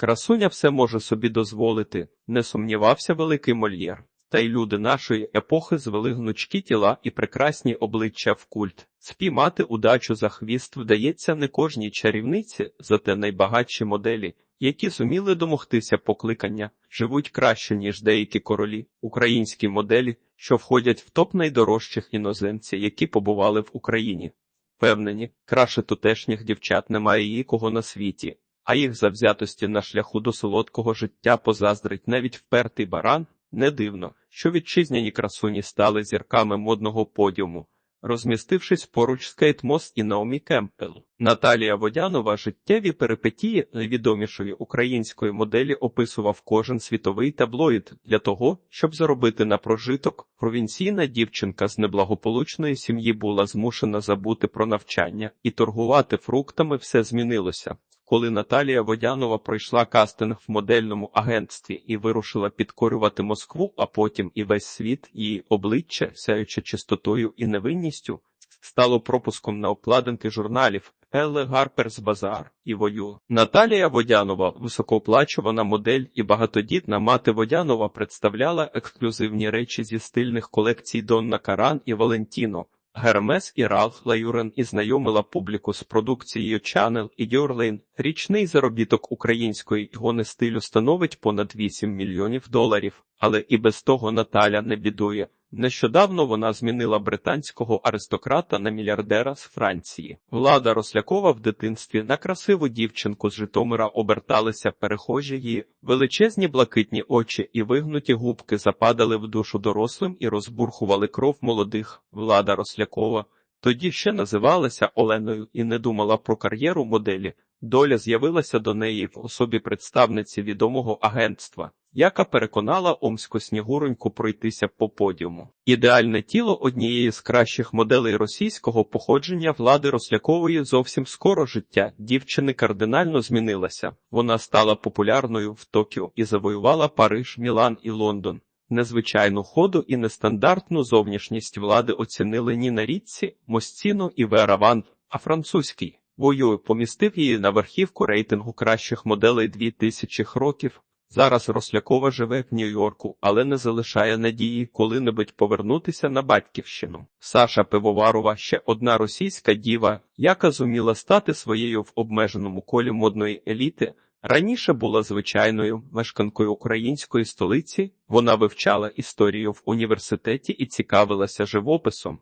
Красуня все може собі дозволити, не сумнівався великий мольєр. Та й люди нашої епохи звели гнучкі тіла і прекрасні обличчя в культ. Спіймати удачу за хвіст вдається не кожній чарівниці, зате найбагатші моделі, які зуміли домогтися покликання, живуть краще, ніж деякі королі, українські моделі, що входять в топ найдорожчих іноземців, які побували в Україні. Впевнені, краще тутешніх дівчат немає нікого на світі, а їх завзятості на шляху до солодкого життя позаздрить навіть впертий баран. Не дивно, що вітчизняні красуні стали зірками модного подіуму, розмістившись поруч з Кейт Мос і Наомі Кемпел. Наталія Водянова життєві перипетії найвідомішої української моделі описував кожен світовий таблоїд для того, щоб заробити на прожиток. Провінційна дівчинка з неблагополучної сім'ї була змушена забути про навчання і торгувати фруктами все змінилося. Коли Наталія Водянова пройшла кастинг в модельному агентстві і вирушила підкорювати Москву, а потім і весь світ, її обличчя, сяючи чистотою і невинністю, стало пропуском на обкладинки журналів Еле Гарперс Базар і Вою. Наталія Водянова, високооплачувана модель і багатодітна мати Водянова представляла ексклюзивні речі зі стильних колекцій Донна Каран і Валентіно. Гермес і Ралф Лаюрен і знайомила публіку з продукцією Channel і Дюрлейн. Річний заробіток української ігони стилю становить понад 8 мільйонів доларів, але і без того Наталя не бідує. Нещодавно вона змінила британського аристократа на мільярдера з Франції. Влада Рослякова в дитинстві на красиву дівчинку з Житомира оберталися перехожі її, величезні блакитні очі і вигнуті губки западали в душу дорослим і розбурхували кров молодих. Влада Рослякова тоді ще називалася Оленою і не думала про кар'єру моделі. Доля з'явилася до неї в особі представниці відомого агентства, яка переконала омську снігуроньку пройтися по подіуму. Ідеальне тіло однієї з кращих моделей російського походження влади Рослякової зовсім скоро життя дівчини кардинально змінилося. Вона стала популярною в Токіо і завоювала Париж, Мілан і Лондон. Незвичайну ходу і нестандартну зовнішність влади оцінили Ніна Ріцці, Мосціно і Вера Ван, а французький Вою помістив її на верхівку рейтингу кращих моделей 2000 років. Зараз Рослякова живе в Нью-Йорку, але не залишає надії коли-небудь повернутися на батьківщину. Саша Пивоварова ще одна російська діва, яка зуміла стати своєю в обмеженому колі модної еліти. Раніше була звичайною мешканкою української столиці. Вона вивчала історію в університеті і цікавилася живописом.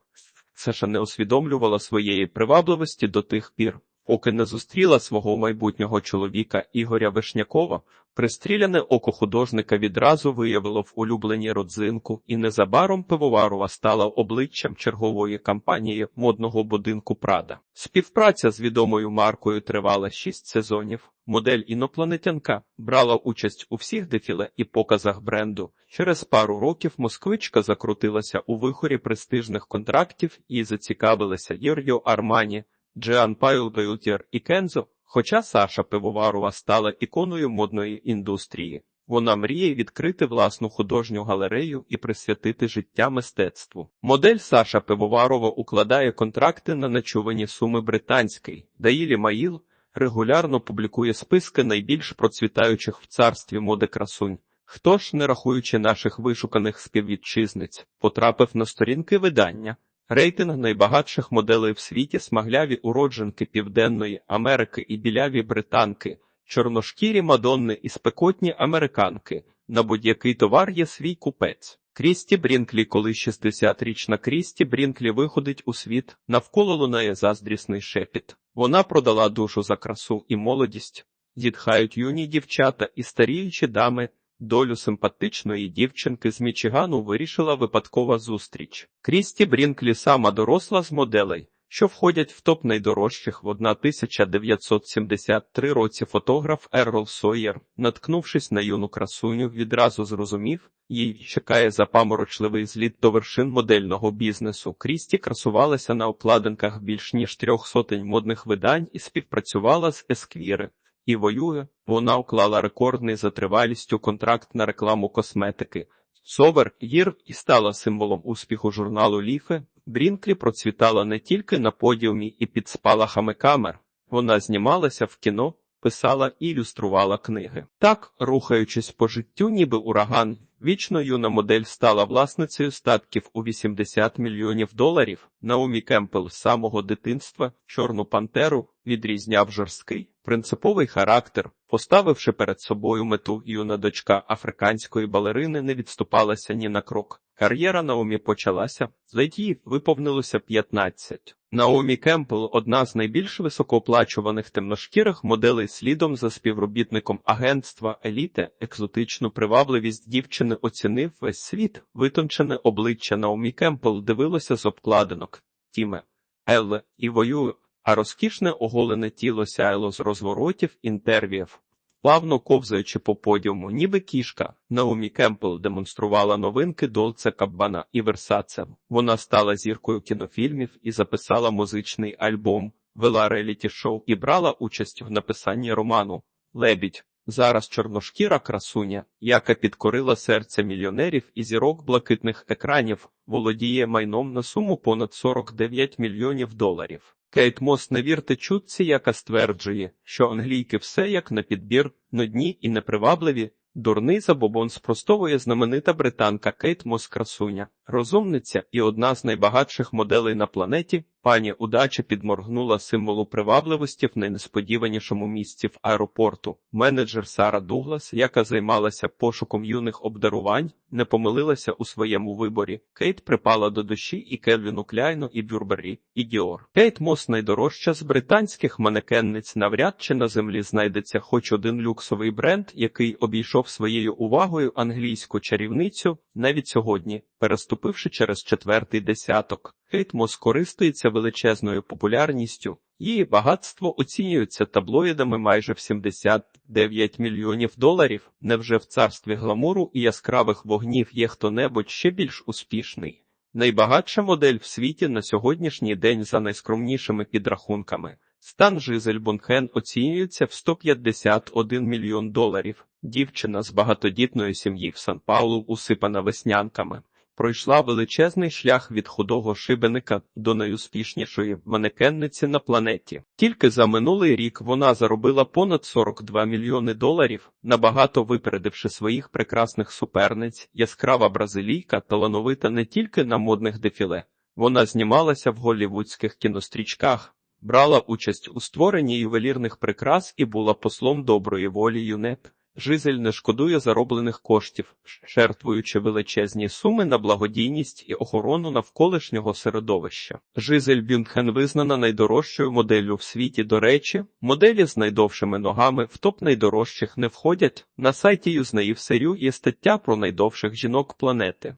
Саша не усвідомлювала своєї привабливості до тих пір, поки не зустріла свого майбутнього чоловіка Ігоря Вишнякова. Пристріляне око художника відразу виявило в улюбленій родзинку, і незабаром пивоварова стала обличчям чергової кампанії модного будинку Прада. Співпраця з відомою маркою тривала шість сезонів. Модель інопланетянка брала участь у всіх дефіле і показах бренду. Через пару років москвичка закрутилася у вихорі престижних контрактів і зацікавилася Єр'ю Армані, Джеан Пайл Беютєр і Кензо. Хоча Саша Пивоварова стала іконою модної індустрії, вона мріє відкрити власну художню галерею і присвятити життя мистецтву. Модель Саша Пивоварова укладає контракти на нечувані суми британський. Даїлі Маїл регулярно публікує списки найбільш процвітаючих в царстві моди красунь. Хто ж, не рахуючи наших вишуканих співвітчизниць, потрапив на сторінки видання. Рейтинг найбагатших моделей в світі смагляві уродженки Південної Америки і біляві британки, чорношкірі мадонни і спекотні американки. На будь-який товар є свій купець. Крісті Брінклі, коли 60-річна Крісті Брінклі виходить у світ, навколо лунає заздрісний шепіт. Вона продала душу за красу і молодість. Зітхають юні дівчата і старіючі дами. Долю симпатичної дівчинки з Мічигану вирішила випадкова зустріч. Крісті Брінклі сама доросла з моделей, що входять в топ найдорожчих в 1973 році фотограф Еррол Сойєр, наткнувшись на юну красуню, відразу зрозумів, їй чекає запаморочливий зліт до вершин модельного бізнесу. Крісті красувалася на обкладинках більш ніж трьох сотень модних видань і співпрацювала з Есквіри і воює, вона уклала рекордний за тривалістю контракт на рекламу косметики. Совер Гір і стала символом успіху журналу Ліфе. Брінклі процвітала не тільки на подіумі і під спалахами камер. Вона знімалася в кіно, писала і ілюструвала книги. Так, рухаючись по життю, ніби ураган, вічно юна модель стала власницею статків у 80 мільйонів доларів. Наумі Кемпел з самого дитинства Чорну пантеру відрізняв жорсткий, принциповий характер. Поставивши перед собою мету, юна дочка африканської балерини не відступалася ні на крок. Кар'єра Наомі почалася, її виповнилося 15. Наомі Кемпл – одна з найбільш високооплачуваних темношкірих моделей слідом за співробітником агентства Еліте. Екзотичну привабливість дівчини оцінив весь світ. Витончене обличчя Наомі Кемпл дивилося з обкладинок. Тіме, Елле і воює, а розкішне оголене тіло сяяло з розворотів інтерв'їв. Плавно ковзаючи по подіуму, ніби кішка, Наомі Кемпл демонструвала новинки Долце Каббана і Версаце. Вона стала зіркою кінофільмів і записала музичний альбом, вела реаліті-шоу і брала участь в написанні роману Лебідь. Зараз чорношкіра красуня, яка підкорила серце мільйонерів і зірок блакитних екранів, володіє майном на суму понад 49 мільйонів доларів. Кейт Мос не вірте чутці, яка стверджує, що англійки все як на підбір, нудні і непривабливі. Дурний забобон спростовує знаменита британка Кейт Мос красуня, розумниця і одна з найбагатших моделей на планеті. Пані удача підморгнула символу привабливості в найнесподіванішому місці в аеропорту. Менеджер Сара Дуглас, яка займалася пошуком юних обдарувань, не помилилася у своєму виборі. Кейт припала до душі і Кельвіну Кляйну, і Бюрбері, і Діор. Кейт Мос найдорожча з британських манекенниць навряд чи на землі знайдеться хоч один люксовий бренд, який обійшов своєю увагою англійську чарівницю навіть сьогодні, переступивши через четвертий десяток. Кейт Мос користується величезною популярністю. Її багатство оцінюється таблоїдами майже в 79 мільйонів доларів. Невже в царстві гламуру і яскравих вогнів є хто-небудь ще більш успішний? Найбагатша модель в світі на сьогоднішній день за найскромнішими підрахунками. Стан Жизель Бунхен оцінюється в 151 мільйон доларів. Дівчина з багатодітної сім'ї в Сан-Паулу усипана веснянками. Пройшла величезний шлях від худого шибеника до найуспішнішої манекенниці на планеті. Тільки за минулий рік вона заробила понад 42 мільйони доларів, набагато випередивши своїх прекрасних суперниць. Яскрава бразилійка талановита не тільки на модних дефіле. Вона знімалася в голлівудських кінострічках, брала участь у створенні ювелірних прикрас і була послом доброї волі ЮНЕП. Жизель не шкодує зароблених коштів, жертвуючи величезні суми на благодійність і охорону навколишнього середовища. Жизель Бюнхен визнана найдорожчою моделлю в світі. До речі, моделі з найдовшими ногами в топ найдорожчих не входять. На сайті Юзнеїв Серю є стаття про найдовших жінок планети.